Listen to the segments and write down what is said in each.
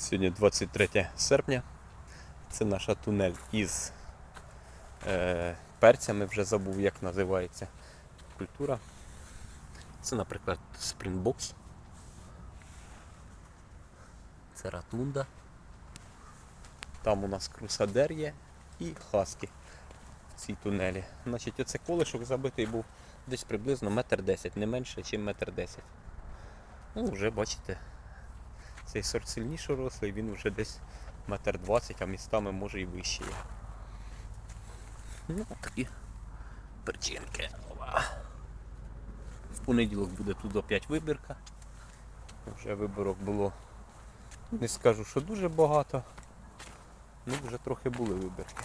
Сьогодні 23 серпня. Це наша тунель із е, перцями, вже забув, як називається культура. Це, наприклад, Springbox. Це Ратмунда. Там у нас Крусадер є і Хаскі в цій тунелі. Значить, оце колишок забитий був десь приблизно метр десять, не менше, ніж метр десять. Ну, вже бачите, цей сорт сильніше рослий, він вже десь метр двадцять, а містами може і вище є. Ну, такі перчинки. В понеділок буде тут опять вибірка. Вже виборок було, не скажу, що дуже багато. Ну, вже трохи були вибірки.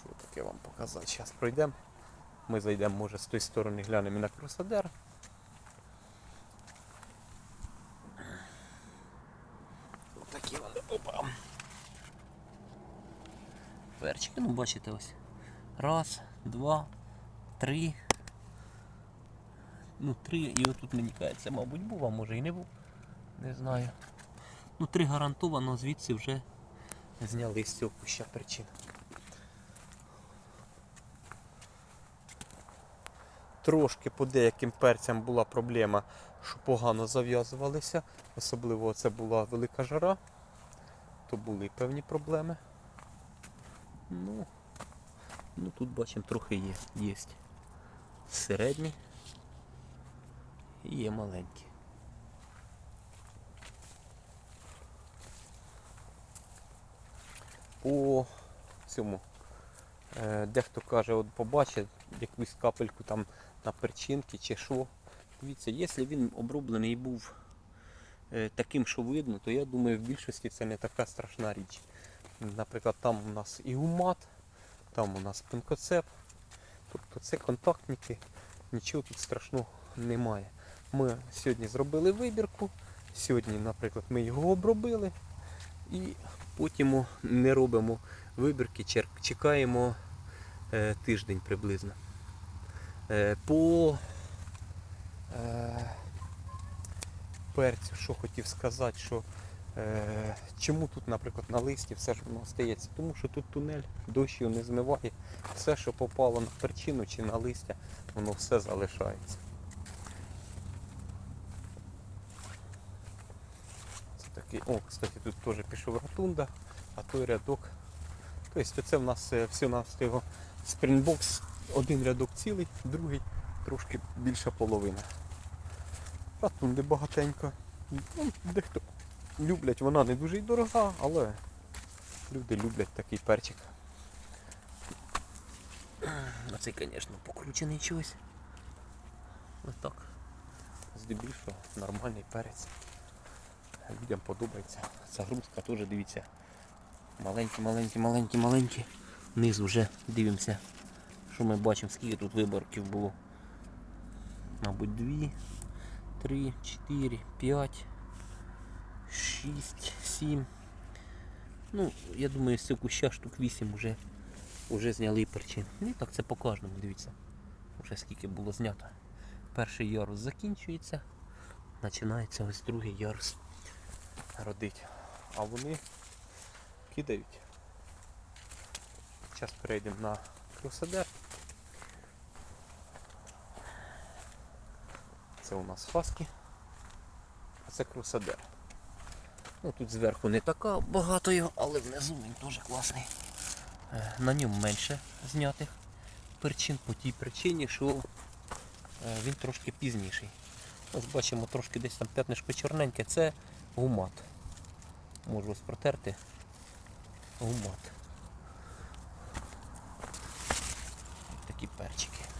Що таке вам показати? Зараз пройдемо. Ми зайдемо, може, з тої сторони глянемо на кросадер. Перчики, ну бачите ось. Раз, два, три. Ну, три, і отут мені кажеться, мабуть, був, а може і не був. Не знаю. Ну, три гарантовано звідси вже зняли з цього куща причин. Трошки по деяким перцям була проблема, що погано зав'язувалися. Особливо це була велика жара, то були певні проблеми. Ну, ну тут бачимо трохи є. Є середні і є маленькі. По цьому е, дехто каже, от побачить якусь капельку там на перчинки чи що. Дивіться, якщо він оброблений і був е, таким, що видно, то я думаю, в більшості це не така страшна річ. Наприклад, там у нас і гумат, там у нас пинкоцеп. Тобто це контактники, нічого тут страшного немає. Ми сьогодні зробили вибірку. Сьогодні, наприклад, ми його обробили і потім не робимо вибірки, чекаємо е, тиждень приблизно. Е, по е, перцю, що хотів сказати, що чому тут, наприклад, на листі все ж воно остається? Тому що тут тунель, дощ не змиває. Все, що попало на перчину чи на листя, воно все залишається. Це такий, о, кстати, тут теж пішов ротунда, а той рядок. Тобто це в нас е, все на його спринбокс, один рядок цілий, другий трошки більша половина. Ротунди багатенько. Ну, дехто люблять, вона не дуже й дорога, але люди люблять такий перчик. А цей, звісно, покручений чогось. Ось так. Здебільшого нормальний перець. Людям подобається. Загрузка теж дивіться. Маленькі, маленькі, маленькі, маленькі. Низ вже дивимося, що ми бачимо, скільки тут виборків було. Мабуть, дві, три, чотири, п'ять, шість, сім. Ну, я думаю, з цього куща штук 8 вже, вже зняли перчин. Ну так це по кожному, дивіться. Вже скільки було знято. Перший ярус закінчується, починається ось другий ярус родить. А вони кидають. Зараз перейдемо на кросадер. Це у нас хаски, а це кросадер. Ну, Тут зверху не така багато його, але внизу він теж класний. Е, на ньому менше знятих причин по тій причині, що е, він трошки пізніший. Ось бачимо, трошки десь там п'ятнишко чорненьке, це гумат. Можу ось протерти гумат. Такі перчики.